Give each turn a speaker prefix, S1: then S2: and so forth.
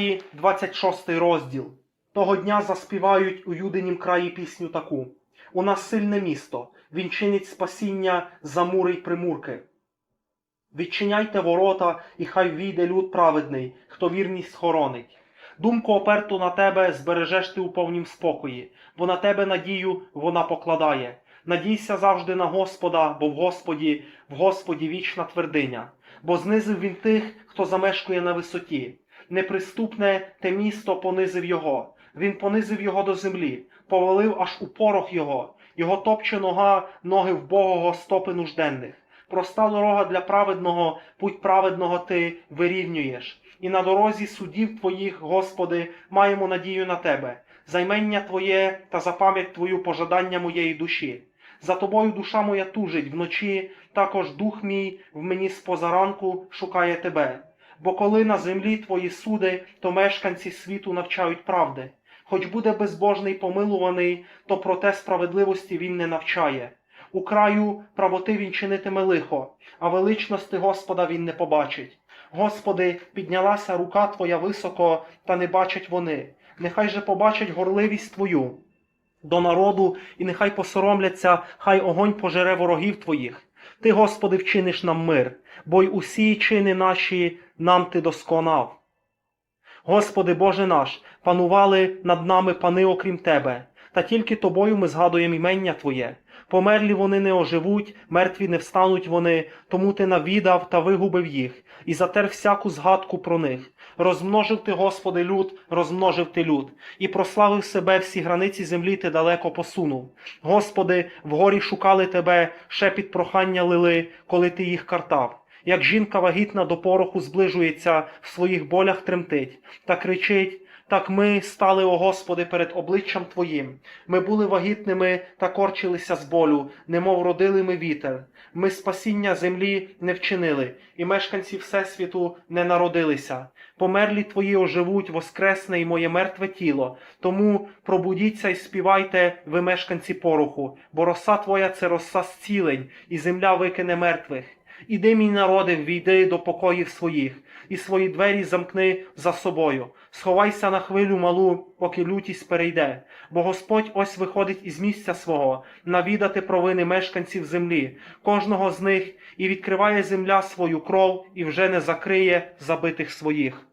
S1: Ісаї, 26 розділ. Того дня заспівають у Юдинім краї пісню таку: У нас сильне місто, він чинить спасіння за мури й примурки. Відчиняйте ворота, і хай війде люд праведний, хто вірність хоронить. Думку оперту на тебе збережеш ти у повнім спокої, бо на тебе надію вона покладає. Надійся завжди на Господа, бо в Господі, в Господі вічна твердиня. Бо знизив він тих, хто замешкує на висоті. Неприступне те місто понизив його. Він понизив його до землі, повалив аж у порох його. Його топче нога, ноги вбогого, стопи нужденних. Проста дорога для праведного, путь праведного ти вирівнюєш. І на дорозі судів твоїх, Господи, маємо надію на тебе, займення Твоє та за пам'ять Твою пожадання моєї душі. За тобою душа моя тужить вночі, також дух мій в мені з позаранку шукає тебе. Бо коли на землі твої суди, то мешканці світу навчають правди. Хоч буде безбожний помилуваний, то проте справедливості він не навчає. У краю правоти він чинитиме лихо, а величності Господа він не побачить. Господи, піднялася рука Твоя високо, та не бачать вони. Нехай же побачать горливість Твою до народу, і нехай посоромляться, хай огонь пожере ворогів Твоїх. Ти, Господи, вчиниш нам мир, бо й усі чини наші нам Ти досконав. Господи Боже наш, панували над нами пани окрім Тебе, та тільки Тобою ми згадуємо імення Твоє. Померлі вони не оживуть, мертві не встануть вони, тому ти навідав та вигубив їх, і затер всяку згадку про них. Розмножив ти, Господи, люд, розмножив ти люд, і прославив себе всі границі землі ти далеко посунув. Господи, вгорі шукали тебе, шепіт прохання лили, коли ти їх картав. Як жінка вагітна до пороху зближується, в своїх болях тремтить, та кричить. Так ми стали, о Господи, перед обличчям Твоїм. Ми були вагітними та корчилися з болю, немов родили ми вітер. Ми спасіння землі не вчинили, і мешканці Всесвіту не народилися. Померлі Твої оживуть, воскресне і моє мертве тіло. Тому пробудіться і співайте, ви мешканці пороху, бо роса Твоя це роса зцілень, і земля викине мертвих. Іди, мій народе, війди до покоїв своїх, і свої двері замкни за собою. Сховайся на хвилю малу, поки лютість перейде, бо Господь ось виходить із місця свого, навідати провини мешканців землі, кожного з них, і відкриває земля свою кров, і вже не закриє забитих своїх.